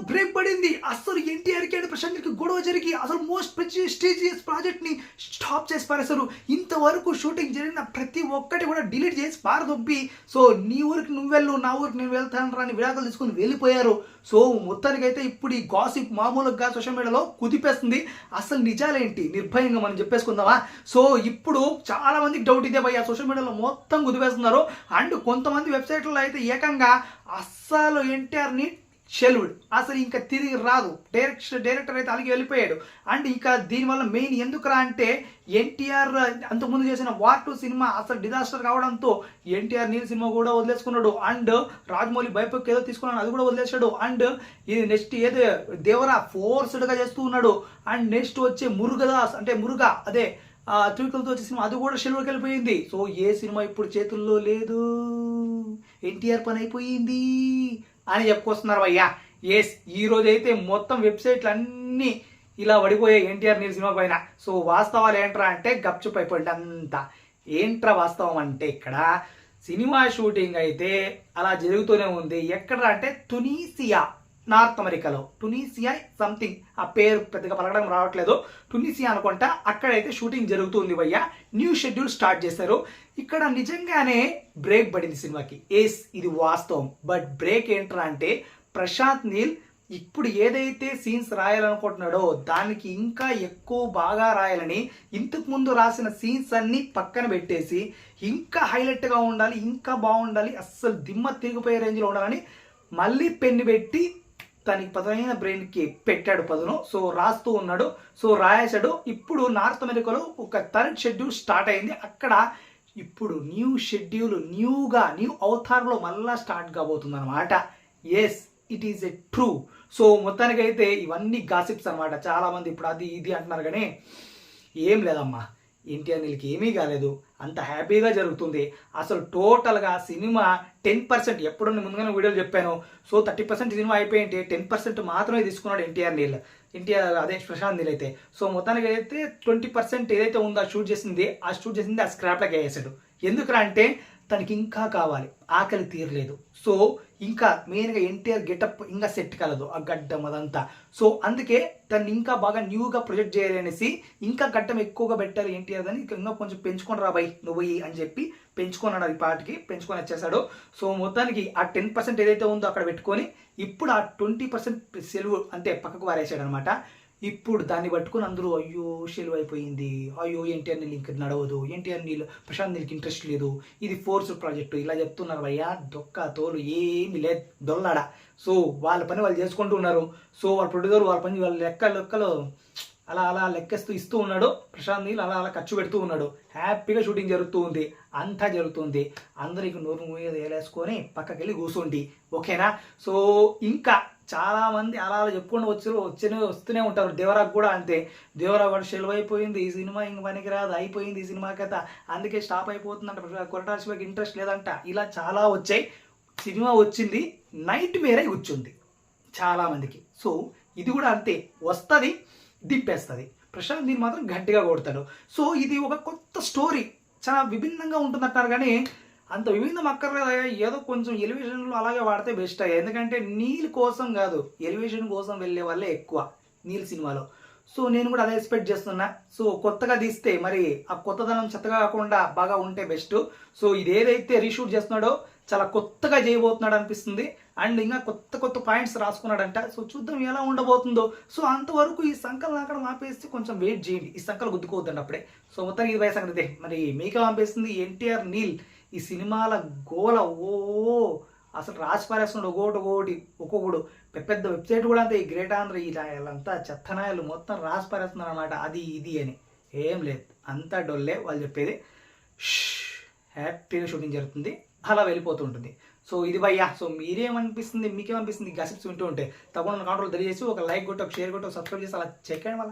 Break పడింది అసలు ఎన్టీఆర్కి అండ్ గొడవ జరిగి అసలు మోస్ట్ ప్రెస్టీజియస్ ప్రాజెక్ట్ని స్టాప్ చేసి పారేశారు. ఇంతవరకు షూటింగ్ జరిగిన ప్రతి ఒక్కటి కూడా డిలీట్ చేసి పారదొబ్బి సో నీ ఊరికి నువ్వు వెళ్ళు నా ఊరికి నేను వెళ్తాను రాని విడాకులు తీసుకుని వెళ్ళిపోయారు. సో మొత్తానికైతే ఇప్పుడు ఈ గాసిప్ మామూలుగా సోషల్ మీడియాలో కుదిపేస్తుంది. అసలు నిజాలేంటి? నిర్భయంగా మనం చెప్పేసుకుందామా? సో ఇప్పుడు చాలా మందికి డౌట్ ఇదే భయ్య. సోషల్ మీడియాలో మొత్తం కుదిపేస్తున్నారు. అండ్ కొంతమంది వెబ్సైట్లలో అయితే ఏకంగా అస్సలు ఎన్టీఆర్ని షెల్వుడ్ అసలు ఇంకా తిరిగి రాదు. డైరెక్ట్ డైరెక్టర్ అయితే అలాగే వెళ్ళిపోయాడు. అండ్ ఇంకా దీనివల్ల మెయిన్ ఎందుకురా అంటే ఎన్టీఆర్ అంతకుముందు చేసిన వార్ టూ సినిమా అసలు డిజాస్టర్ కావడంతో ఎన్టీఆర్ నీల్ సినిమా కూడా వదిలేసుకున్నాడు. అండ్ రాజమౌళి బైపక్ ఏదో తీసుకున్నాడు అది కూడా వదిలేశాడు. అండ్ ఇది నెక్స్ట్ ఏదో? దేవరా ఫోర్స్డ్గా చేస్తూ ఉన్నాడు. అండ్ నెక్స్ట్ వచ్చే మురుగదాస్ అంటే మురుగా అదే ఆ త్రివిక్రమ్తో వచ్చే సినిమా అది కూడా షెల్వర్కి వెళ్ళిపోయింది. సో ఏ సినిమా ఇప్పుడు చేతుల్లో లేదు. ఎన్టీఆర్ పని అయిపోయింది. అని చెప్పుకొస్తున్నారు అయ్యా. ఎస్ ఈ రోజు అయితే మొత్తం వెబ్సైట్లు అన్నీ ఇలా పడిపోయాయి ఎన్టీఆర్ నీల్ సినిమా పైన. సో వాస్తవాలు ఏంట్రా అంటే గప్చుప్ అయిపోయింది అంతా. ఏంట్రా వాస్తవం అంటే ఇక్కడ సినిమా షూటింగ్ అయితే అలా జరుగుతూనే ఉంది. ఎక్కడ అంటే తునీసియా. నార్త్ అమెరికాలో. Tunisia something. ఆ పేరు పెద్దగా పలకడం రావట్లేదు. టునీసియా అనుకుంటా అక్కడైతే షూటింగ్ జరుగుతుంది భయ్య. న్యూ షెడ్యూల్ స్టార్ట్ చేశారు. ఇక్కడ నిజంగానే బ్రేక్ పడింది సినిమాకి. ఏస్ ఇది వాస్తవం. బట్ బ్రేక్ ఏంట్రా అంటే ప్రశాంత్ నీల్ ఇప్పుడు ఏదైతే సీన్స్ రాయాలనుకుంటున్నాడో దానికి ఇంకా ఎక్కువ బాగా రాయాలని ఇంతకు ముందు రాసిన సీన్స్ అన్నీ పక్కన పెట్టేసి ఇంకా హైలైట్గా ఉండాలి ఇంకా బాగుండాలి అస్సలు దిమ్మ తిరిగిపోయే రేంజ్లో ఉండాలని మళ్ళీ పెన్ను పెట్టి తనకి పదునైన బ్రెయిన్కి పెట్టాడు పదును. సో రాస్తూ ఉన్నాడు. సో రాయేశాడు. ఇప్పుడు నార్త్ అమెరికాలో ఒక థర్డ్ షెడ్యూల్ స్టార్ట్ అయింది. అక్కడ ఇప్పుడు న్యూ షెడ్యూల్ న్యూగా న్యూ అవతార్లో మళ్ళా స్టార్ట్ కాబోతుంది అనమాట yes it is a true so మొత్తానికైతే ఇవన్నీ గాసిప్స్ అనమాట చాలామంది ఇప్పుడు అది ఇది అంటున్నారు కానీ ఏం లేదమ్మా. ఎన్టీఆర్ నీళ్ళకి ఏమీ కాలేదు. అంత హ్యాపీగా జరుగుతుంది. అసలు టోటల్గా సినిమా టెన్ పర్సెంట్ ఎప్పుడు ముందుగానే వీడియోలు చెప్పాను. సో థర్టీ పర్సెంట్ సినిమా అయిపోయింటే టెన్ పర్సెంట్ మాత్రమే తీసుకున్నాడు ఎన్టీఆర్ నీళ్ళు ఎన్టీఆర్ అదే ప్రశాంత్ నీళ్ళు అయితే. సో మొత్తానికి అయితే ట్వంటీ పర్సెంట్ ఏదైతే ఉందో ఆ షూట్ చేసింది ఆ షూట్ చేసింది ఆ స్క్రాప్లకి వేసాడు. ఎందుకురా అంటే తనకి ఇంకా కావాలి. ఆకలి తీరలేదు. సో ఇంకా మెయిన్గా ఎన్టీఆర్ గెటప్ ఇంకా సెట్ కలదు. ఆ గడ్డం అదంతా. సో అందుకే తను ఇంకా బాగా న్యూగా ప్రొజెక్ట్ చేయాలి అనేసి ఇంకా గడ్డం ఎక్కువగా పెట్టాలి ఎన్టీఆర్ అని ఇంకా కొంచెం పెంచుకొని రా నువ్వు ఈ అని చెప్పి పెంచుకున్నాడు ఈ పాటికి పెంచుకొని వచ్చేసాడు. సో మొత్తానికి ఆ టెన్ పర్సెంట్ ఏదైతే ఉందో అక్కడ పెట్టుకొని ఇప్పుడు ఆ ట్వంటీ పర్సెంట్ సెలవు అంటే పక్కకు వారేసాడు అనమాట ఇప్పుడు దాన్ని పట్టుకుని అందరూ అయ్యో షెలువు అయిపోయింది. అయ్యో ఎన్టీఆర్ నీళ్ళు ఇంక నడవదు. ఎన్టీఆర్ నీళ్ళు ప్రశాంత్ నీళ్ళకి ఇంట్రెస్ట్ లేదు. ఇది ఫోర్స్ ప్రాజెక్టు. ఇలా చెప్తున్నారు అయ్యా దొక్క తోలు ఏమి లేదు. దొల్లాడ. సో వాళ్ళ పని వాళ్ళు చేసుకుంటూ ఉన్నారు. సో వాళ్ళ ప్రొడ్యూసర్ వాళ్ళ పని వాళ్ళ లెక్క లెక్కలు అలా అలా లెక్కేస్తూ ఇస్తూ ఉన్నాడు. ప్రశాంత్ నీళ్ళు అలా అలా ఖర్చు పెడుతూ ఉన్నాడు. హ్యాపీగా షూటింగ్ జరుగుతూ ఉంది అంతా జరుగుతుంది. అందరికి నోరు మీద వేలేసుకొని పక్కకి వెళ్ళి కూర్చోండి. ఓకేనా? సో ఇంకా చాలా మంది అలా అలా చెప్పుకుంటూ వచ్చి వచ్చే వస్తూనే ఉంటారు. దేవరాకు కూడా అంతే. దేవరా వాడు సెలవు అయిపోయింది. ఈ సినిమా ఇంక పనికిరాదు. అయిపోయింది ఈ సినిమా కథ. అందుకే స్టాప్ అయిపోతుందంట. కొరటాల శివకి ఇంట్రెస్ట్ లేదంట. ఇలా చాలా వచ్చాయి. సినిమా వచ్చింది. నైట్ మేరే కూర్చుంది. చాలా మందికి. సో ఇది కూడా అంతే. వస్తుంది దిప్పేస్తుంది ప్రశాంత్ దీన్ని మాత్రం గట్టిగా కొడతాడు. సో ఇది ఒక కొత్త స్టోరీ చాలా విభిన్నంగా ఉంటుందంటారు కానీ అంత విభిన్నం అక్కర్లేదు ఏదో కొంచెం ఎలివేషన్లో అలాగే వాడితే బెస్ట్ ఎందుకంటే నీల్ కోసం కాదు ఎలివేషన్ కోసం వెళ్ళే వాళ్ళే ఎక్కువ నీల్ సినిమాలో. సో నేను కూడా అదే ఎక్స్పెక్ట్ చేస్తున్నా. సో కొత్తగా తీస్తే మరి ఆ కొత్తదనం చెత్తగా కాకుండా బాగా ఉంటే బెస్ట్ సో ఇది ఏదైతే రీషూట్ చేస్తున్నాడో చాలా కొత్తగా చేయబోతున్నాడు అనిపిస్తుంది. అండ్ ఇంకా కొత్త కొత్త పాయింట్స్ రాసుకున్నాడంట. సో చూద్దాం ఎలా ఉండబోతుందో. సో అంతవరకు ఈ సంకలు అక్కడ ఆపేసి కొంచెం వెయిట్ చేయండి. ఈ సంకలు గుద్దుకోవద్దండి అప్పుడే. సో మొత్తానికి ఇది వయసు సంగతి. మరి మీకే ఆపేస్తుంది ఎన్టీఆర్ నీల్. ఈ సినిమాల గోల ఓ అసలు రాసి పారేస్తున్నాడు ఒకటి ఒకటి ఒక్కొక్కడు. పెద్ద పెద్ద వెబ్సైట్ కూడా అంతా ఈ గ్రేట్ ఆంధ్ర ఇలా వీళ్ళంతా చెత్తనాయలు మొత్తం రాసి పారేస్తున్నారు అనమాట అది ఇది అని. ఏం లేదు అంతా డొల్లే వాళ్ళు చెప్పేది. హ్యాపీగా షూటింగ్ జరుగుతుంది అలా వెళ్ళిపోతూ ఉంటుంది. సో ఇది భయ్యా సో మీరేమనిపిస్తుంది మీకేమనిపిస్తుంది గసిప్స్ వింటూ ఉంటే తప్పకుండా కాంట్రోల్ తెలియజేసి ఒక లైక్ కొట్టి ఒక షేర్ కొట్టి ఒక సబ్స్క్రైబ్ చేసి అలా చెక్ వల్ల